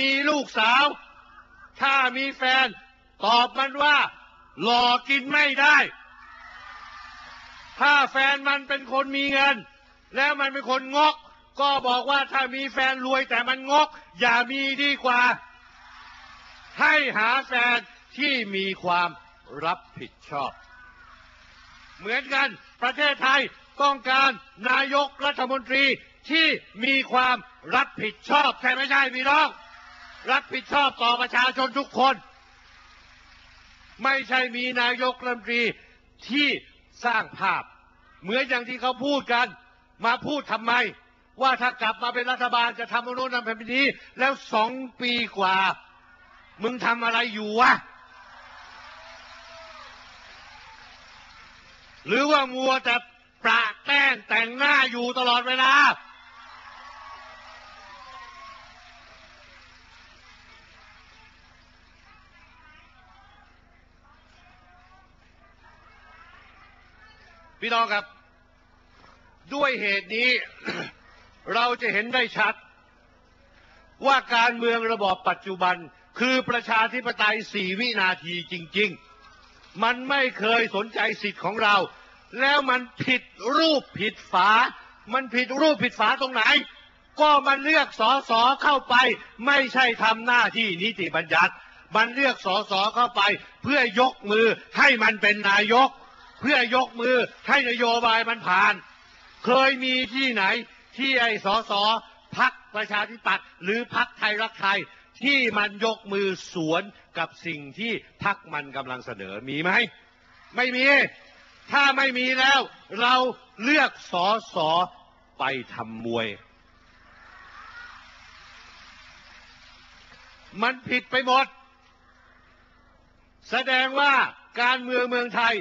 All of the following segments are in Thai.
มีลูกสาว ถ้ามีแฟน ตอบมันว่า หลอกกินไม่ได้ ถ้าแฟนมันเป็นคนมีเงิน แล้วมันเป็นคนงก ก็บอกว่าถ้ามีแฟนรวยแต่มันงก อย่ามีดีกว่า ให้หาแฟนที่มีความรับผิดชอบ เหมือนกันประเทศไทยต้องการนายกรัฐมนตรีที่มีความรับผิดชอบ ใช่ไม่ใช่พี่น้อง รับผิดชอบต่อประชาชนทุกคน ไม่ใช่มีนายกรัฐมนตรีที่สร้างภาพ เหมือนอย่างที่เขาพูดกัน มาพูดทำไม ว่าถ้ากลับมาเป็นรัฐบาลจะทำโน่นทำแบบนี้ แล้วสองปีกว่า มึงทำอะไรอยู่วะหรือว่ามัวแต่ประแป้งแต่งหน้าอยู่ตลอดเวลา พี่น้องครับ ด้วยเหตุนี้ เราจะเห็นได้ชัด ว่าการเมืองระบอบปัจจุบันคือประชาธิปไตยสี่วินาทีจริง ๆ มันไม่เคยสนใจสิทธิ์ของเรา แล้วมันผิดรูปผิดฝา มันผิดรูปผิดฝาตรงไหน ก็มันเลือกสอสอเข้าไป ไม่ใช่ทำหน้าที่นิติบัญญัติ มันเลือกสอสอเข้าไป เพื่อยกมือให้มันเป็นนายก เพื่อยกมือให้นโยบายมันผ่าน เคยมีที่ไหนที่ไอ้สอสอพักประชาธิปัตย์หรือพักไทยรักไทยที่มันยกมือสวนกับสิ่งที่พักมันกำลังเสนอมีไหม ไม่มี ถ้าไม่มีแล้ว เราเลือกสอสอไปทำมวย มันผิดไปหมด แสดงว่าการเมืองเมืองไทย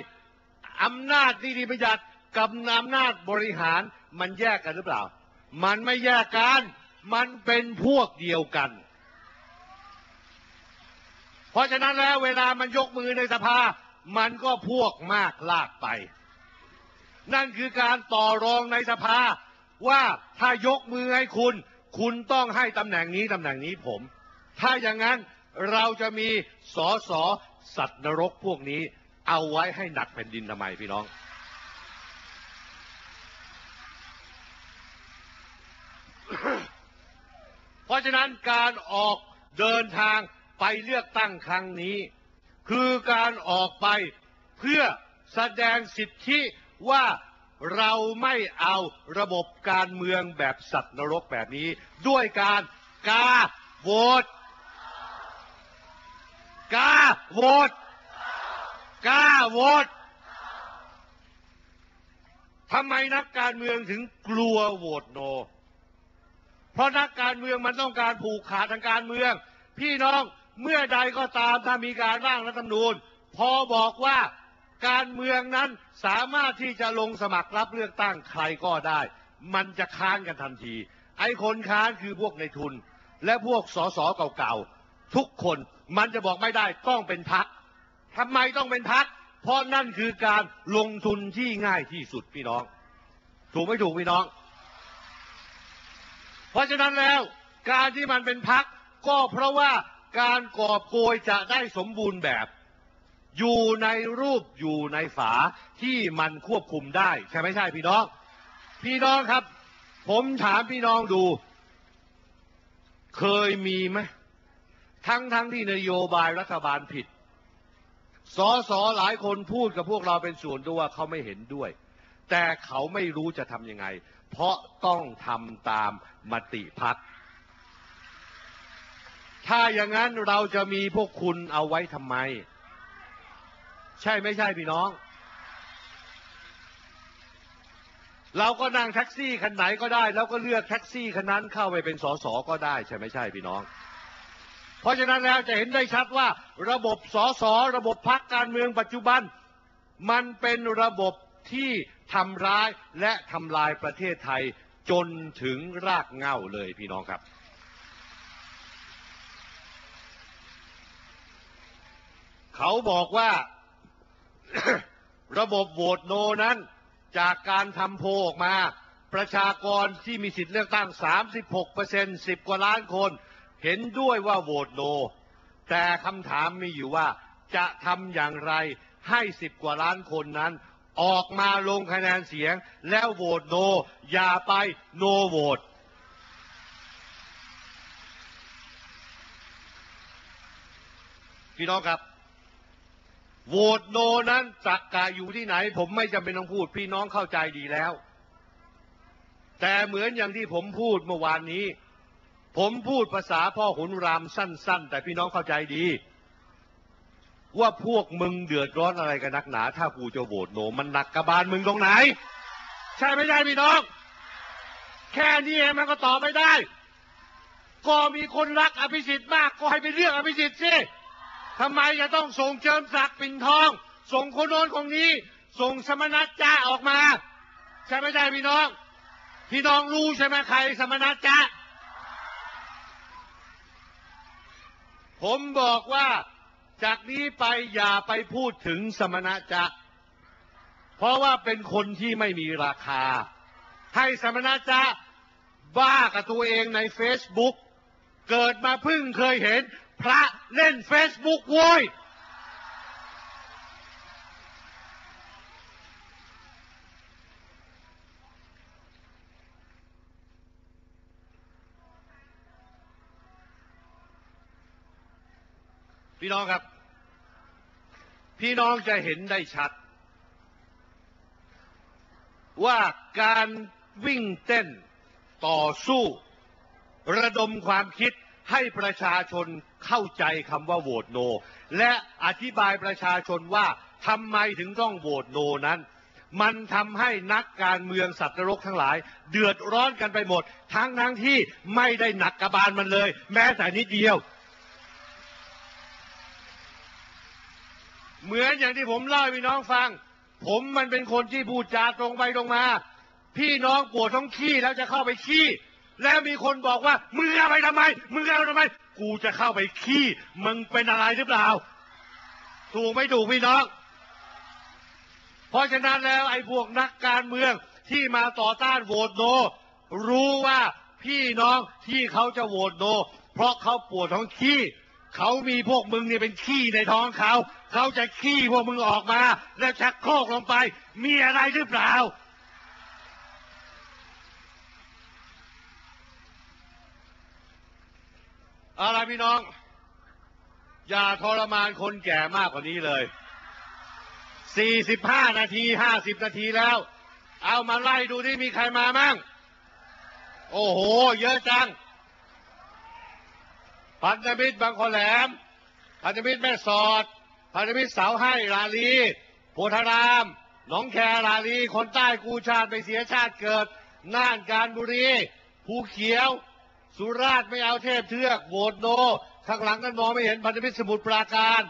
อำนาจนิติบัญญัติกับอำนาจบริหารมันแยกกันหรือเปล่า มันไม่แยกกัน มันเป็นพวกเดียวกัน เพราะฉะนั้นแล้วเวลามันยกมือในสภา มันก็พวกมากลากไป นั่นคือการต่อรองในสภาว่าถ้ายกมือให้คุณ คุณต้องให้ตำแหน่งนี้ตำแหน่งนี้ผม ถ้าอย่างนั้นเราจะมีสอสอสัตว์นรกพวกนี้ เอาไว้ให้หนักแผ่นดินทำไมพี่น้อง เพราะฉะนั้นการออกเดินทางไปเลือกตั้งครั้งนี้ คือการออกไปเพื่อแสดงสิทธิว่าเราไม่เอาระบบการเมืองแบบสัตว์นรกแบบนี้ ด้วยการกาโหวตกาโหวต กล้าโหวตทำไมนักการเมืองถึงกลัวโหวตโน เพราะนักการเมืองมันต้องการผูกขาดทางการเมือง พี่น้องเมื่อใดก็ตามถ้ามีการร่างรัฐธรรมนูญ พอบอกว่าการเมืองนั้นสามารถที่จะลงสมัครรับเลือกตั้งใครก็ได้ มันจะค้านกันทันที ไอ้คนค้านคือพวกในทุน และพวกสสเก่าๆทุกคนมันจะบอกไม่ได้ต้องเป็นพัก ทำไมต้องเป็นพัก เพราะนั่นคือการลงทุนที่ง่ายที่สุดพี่น้อง ถูกไม่ถูกพี่น้อง เพราะฉะนั้นแล้วการที่มันเป็นพักก็เพราะว่าการกอบโกยจะได้สมบูรณ์แบบ อยู่ในรูปอยู่ในฝาที่มันควบคุมได้ ใช่ไม่ใช่พี่น้อง พี่น้องครับ ผมถามพี่น้องดู เคยมีไหมทั้งทั้งที่นโยบายรัฐบาลผิด สอสอหลายคนพูดกับพวกเราเป็นส่วนตัวว่าเขาไม่เห็นด้วย แต่เขาไม่รู้จะทำยังไง เพราะต้องทำตามมติพัก ถ้าอย่างนั้นเราจะมีพวกคุณเอาไว้ทำไม ใช่ไม่ใช่พี่น้อง เราก็นั่งแท็กซี่คันไหนก็ได้ แล้วก็เลือกแท็กซี่คันนั้นเข้าไปเป็นสสก็ได้ ใช่ไม่ใช่พี่น้อง เพราะฉะนั้นแล้วจะเห็นได้ชัดว่าระบบสสระบบพักการเมืองปัจจุบัน มันเป็นระบบที่ทำร้ายและทำลายประเทศไทยจนถึงรากเหง้าเลยพี่น้องครับ เขาบอกว่าระบบโหวตโนนั้น จากการทำโพออกมา ประชากรที่มีสิทธิ์เลือกตั้ง 36เปอร์เซ็นต์10กว่าล้านคน เห็นด้วยว่าโหวตโน แต่คำถามมีอยู่ว่าจะทำอย่างไรให้สิบกว่าล้านคนนั้น ออกมาลงคะแนนเสียง แล้วโหวตโน อย่าไปโนโหวตพี่น้องครับโหวตโนนั้นจักกะอยู่ที่ไหน ผมไม่จำเป็นต้องพูด พี่น้องเข้าใจดีแล้ว แต่เหมือนอย่างที่ผมพูดเมื่อวานนี้ ผมพูดภาษาพ่อขุนรามสั้น ๆ แต่พี่น้องเข้าใจดี ว่าพวกมึงเดือดร้อนอะไรกันนักหนา ถ้ากูจะโหวตโนมันหนักกระบาลมึงตรงไหน ใช่ไม่ใช่พี่น้อง แค่นี้เองมันก็ตอบไม่ได้ ก็มีคนรักอภิสิทธิ์มากก็ให้ไปเลือกอภิสิทธิ์สิทำไมจะต้องส่งเจิมศักดิ์ปิ่นทอง ส่งคนโน้นคนนี้ ส่งสมณัตจ้าออกมา ใช่ไม่ใช่พี่น้อง พี่น้องรู้ใช่ไหมใครสมณัตจ้า ผมบอกว่าจากนี้ไปอย่าไปพูดถึงสมณะจะเพราะว่าเป็นคนที่ไม่มีราคา ให้สมณะจะบ้ากับตัวเองในเฟซบุ๊กเกิดมาเพิ่งเคยเห็นพระเล่นเฟซบุ๊กโว้ย พี่น้องครับ พี่น้องจะเห็นได้ชัด ว่าการวิ่งเต้นต่อสู้ ระดมความคิดให้ประชาชนเข้าใจคำว่าโหวตโน และอธิบายประชาชนว่าทำไมถึงต้องโหวตโนนั้น มันทำให้นักการเมืองสัตว์นรกทั้งหลาย เดือดร้อนกันไปหมด ทั้งทั้งที่ไม่ได้หนักกระบาลมันเลย แม้แต่นิดเดียว เหมือนอย่างที่ผมเล่าให้พี่น้องฟัง ผมมันเป็นคนที่พูดจาตรงไปตรงมา พี่น้องปวดท้องขี้แล้วจะเข้าไปขี้ แล้วมีคนบอกว่ามึงเอาไปทำไมมึงเอาไปทำไม กูจะเข้าไปขี้ มึงเป็นอะไรหรือเปล่า ถูกไม่ถูกพี่น้อง เพราะฉะนั้นแล้วไอ้พวกนักการเมืองที่มาต่อต้านโหวตโน รู้ว่าพี่น้องที่เขาจะโหวตโน เพราะเขาปวดท้องขี้ เขามีพวกมึงเนี่ยเป็นขี้ในท้องเขา เขาจะขี้พวกมึงออกมา แล้วชักโครกลงไป มีอะไรหรือเปล่า อะไรพี่น้อง อย่าทรมานคนแก่มากกว่านี้เลย 45 นาที 50 นาทีแล้ว เอามาไล่ดูที่มีใครมามั่ง โอ้โห เยอะจัง พันธมิตรบางคนแหลม พันธมิตรแม่สอด พันธมิตรเสาให้ลาลีโพธาราม หนองแคลาลีคนใต้กูชาติไปเสียชาติเกิด น่านการบุรี ภูเขียว สุราษฎร์ไม่เอาเทพเทือกโหวตโน ข้างหลังกันมองไม่เห็นพันธมิตรสมุทรปราการ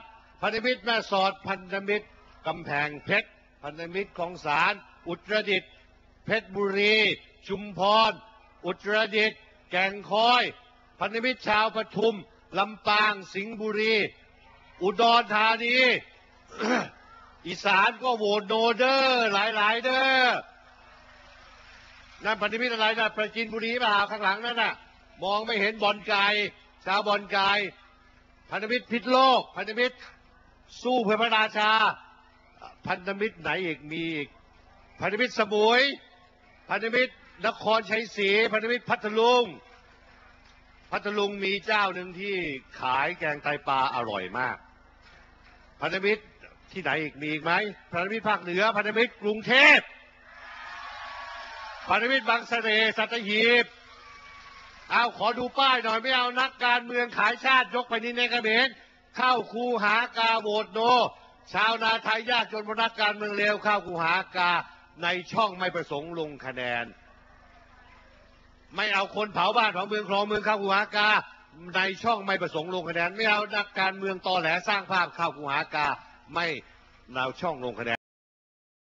พันธมิตรแม่สอด พันธมิตรกำแพงเพชร พันธมิตรของสาร อุตรดิตถ์เพชรบุรี ชุมพร อุตรดิตถ์แก่งคอย พันธมิตรชาวปทุม ลำปาง สิงห์บุรี อุดรธานี อีสานก็โหวตโนเดอร์หลาย ๆ เด้อนั่นพันธมิตรอะไรนะประจินบุรีเปล่าข้างหลังนั่นน่ะ มองไม่เห็นบอลไก่ชาวบอลไก่พันธมิตรพิษโลก พันธมิตรสู้เพื่อพระราชา พันธมิตรไหนอีกมีอีกพันธมิตรสมุย พันธมิตรนครชัยศรีพันธมิตรพัทลุง พัทลุงมีเจ้าหนึ่งที่ขายแกงไตปลาอร่อยมาก พันธมิตรที่ไหนอีกมีอีกไหมพันธมิตรภาคเหนือ พันธมิตรกรุงเทพพันธมิตรบางเสร่สัตหีบเอาขอดูป้ายหน่อยไม่เอานักการเมืองขายชาติยกไปนินในกระเบนเข้าคูหากาโหวตโน ชาวนาไทยยากจนบนักการเมืองเลวเข้าคูหากาในช่องไม่ประสงค์ลงคะแนน ไม่เอาคนเผาบ้านเผาเมืองคลองเมืองเข้าคูหากา ในช่องไม่ประสงค์ลงคะแนนไม่เอานักการเมืองตอแหลสร้างภาพเข้าคูหากาไม่เอาช่องลงคะแนน